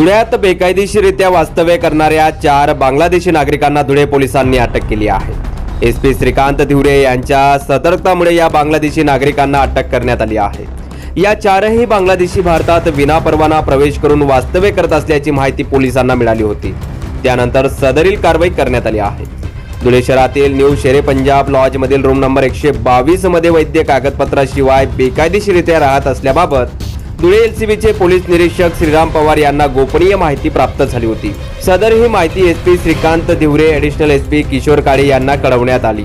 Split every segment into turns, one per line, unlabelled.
धुळ्यात बेकायदेशीरित्या वास्तव्य करणाऱ्या चार बांगलादेशी नागरिकांना धुळे पोलिसांनी अटक केली आहे. एस पी श्रीकांत धिवरे यांच्या सतर्कतामुळे या बांगलादेशी नागरिकांना अटक करण्यात आली आहे. या चारही बांगलादेशी भारतात विनापरवाना प्रवेश करून वास्तव्य करत असल्याची माहिती पोलिसांना मिळाली होती. त्यानंतर सदरील कारवाई करण्यात आली आहे. धुळे शहरातील न्यू शेरे पंजाब लॉजमधील रूम नंबर एकशे बावीसमध्ये वैद्य कागदपत्राशिवाय बेकायदेशीरित्या राहत असल्याबाबत धुळे एलसीबीचे पोलीस निरीक्षक श्रीराम पवार यांना गोपनीय माहिती प्राप्त झाली होती. सदर ही माहिती SP Shrikant Dhivare additional SP Kishor Kale यांना कळवण्यात आली.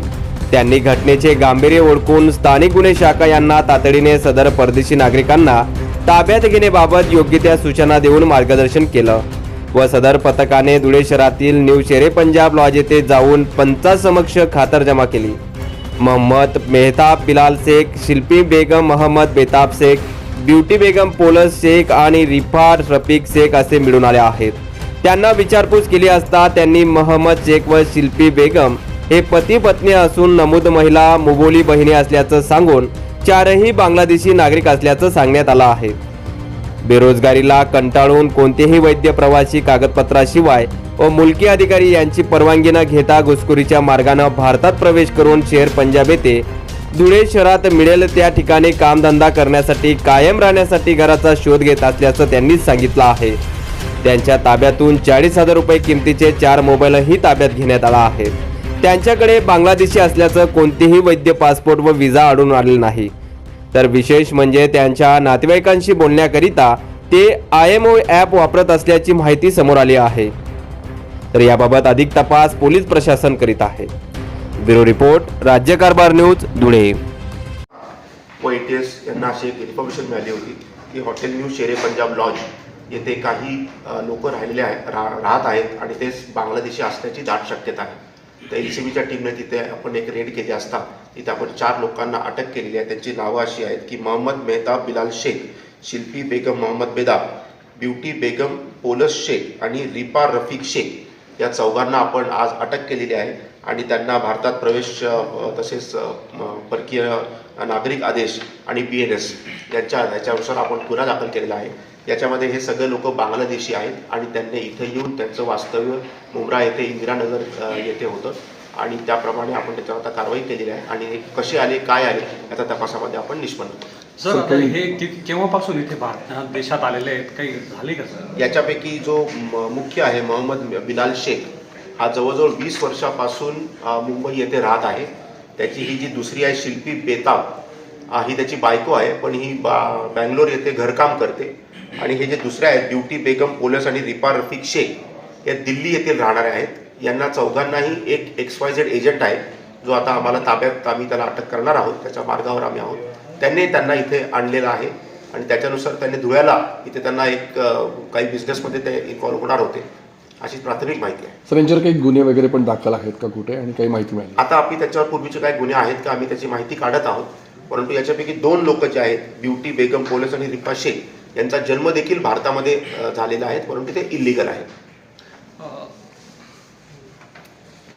त्यांनी घटनेचे गांभीर्य ओळखून स्थानिक गुन्हे शाखा यांना तातडीने सदर परदेशी नागरिकांना ताब्यात घेण्याबाबत योग्य त्या सूचना देऊन मार्गदर्शन केलं व सदर पथकाने धुळे शहरातील न्यू शेरे पंजाब लॉज येथे जाऊन पंचासमक्ष खातर जमा केली. मोहम्मद मेहताब बिलाल शेख शिल्पी बेगम मोहम्मद बेताब शेख ब्युटी बेगम पोलस शेख आणि रिफार रफिक शेख असे मिळून आले आहेत. त्यांना विचारपूस केली असता त्यांनी महम्मद शेख व शिल्पी बेगम हे पती पत्नी असून नमूद महिला मुबोली बहिणी असल्याचं सांगून चारही बांगलादेशी नागरिक असल्याचं सांगण्यात आलं आहे. बेरोजगारीला कंटाळून कोणतेही वैद्य प्रवासी कागदपत्राशिवाय व मुलकी अधिकारी यांची परवानगी न घेता घुसखोरीच्या मार्गानं भारतात प्रवेश करून शेर पंजाब येथे धुळे शहरात मिळेल त्या ठिकाणी कामधंदा करण्यासाठी कायम राहण्यासाठी घराचा शोध घेत असल्याचं त्यांनी सांगितलं आहे. त्यांच्या ताब्यातून चाळीस हजार रुपये किमतीचे चार मोबाईलही ताब्यात घेण्यात आला आहे. त्यांच्याकडे बांगलादेशी असल्याचं कोणतेही वैद्य पासपोर्ट व विजा आढळून आले नाही. तर विशेष म्हणजे त्यांच्या नातेवाईकांशी बोलण्याकरिता ते आय एम ओ ॲप वापरत असल्याची माहिती समोर आली आहे. तर याबाबत अधिक तपास पोलीस प्रशासन करीत आहे. ब्युरो रिपोर्ट राज्य कारभार न्यूज धुळे.
व ए टी एस यांना अशी एक इन्फॉर्मेशन मिळाली होती की हॉटेल न्यू शेरे पंजाब लॉज येथे काही लोक राहिलेले आहे रा राहत आहेत आणि ते बांगलादेशी असण्याची दाट शक्यता आहे. तर एल सी बीच्या टीमने तिथे आपण एक रेड केली असता तिथे आपण चार लोकांना अटक केलेली आहे. त्यांची नावं अशी आहेत की मोहम्मद मेहताब बिलाल शेख शिल्पी बेगम मोहम्मद बेदाब ब्युटी बेगम पोलस शेख आणि रिपा रफिक शेख. या चौघांना आपण आज अटक केलेली आहे आणि त्यांना भारतात प्रवेश तसेच परकीय नागरिक आदेश आणि बी एन एस यांच्या याच्यानुसार आपण गुन्हा दाखल केलेला आहे. याच्यामध्ये हे सगळे लोक बांगलादेशी आहेत आणि त्यांनी इथं येऊन त्यांचं वास्तव्य मुंब्रा येथे इंदिरानगर येथे होतं. आणि त्याप्रमाणे आपण त्याच्यावर आता कारवाई केलेली आहे. आणि हे कसे आले काय आले याच्या तपासामध्ये आपण निष्पन्न.
सर आता हे कि- केव्हापासून इथे भारत देशात आलेले आहेत? काही झाले का सर?
याच्यापैकी जो म- मुख्य आहे मोहम्मद बिलाल शेख हा जवळजवळ वीस वर्षापासून अ, मुंबई येथे राहत आहे. त्याची ही जी दुसरी आहे शिल्पी बेताब अ, ही त्याची बायको आहे पण ही बा बँगलोर येथे घरकाम करते. आणि हे जे दुसरे आहेत ब्युटी बेगम पोलस आणि रिपा रफिक शेख या दिल्ली येथील राहणारे आहेत. यांना चौघांनाही एक एक्स वाय झेड एजंट आहे जो आता आम्हाला ताब्यात आम्ही त्याला अटक करणार आहोत त्याच्या मार्गावर आम्ही आहोत. त्यांनी त्यांना इथे आणलेलं आहे आणि त्याच्यानुसार त्यांनी धुळ्याला इथे त्यांना एक काही बिझनेसमध्ये ते इन्व्हॉल्व होणार होते अशी प्राथमिक माहिती आहे.
सर यांच्यावर काही गुन्हे वगैरे पण दाखल आहेत का कुठे? आणि काही माहिती मिळाली?
आता आम्ही त्याच्यावर पूर्वीचे काही गुन्हे आहेत का आम्ही त्याची माहिती काढत आहोत. परंतु याच्यापैकी दोन लोक जे आहेत ब्युटी बेगम पोलस आणि रिपा शेख यांचा जन्म देखील भारतामध्ये झालेला आहे परंतु ते इलिगल आहे.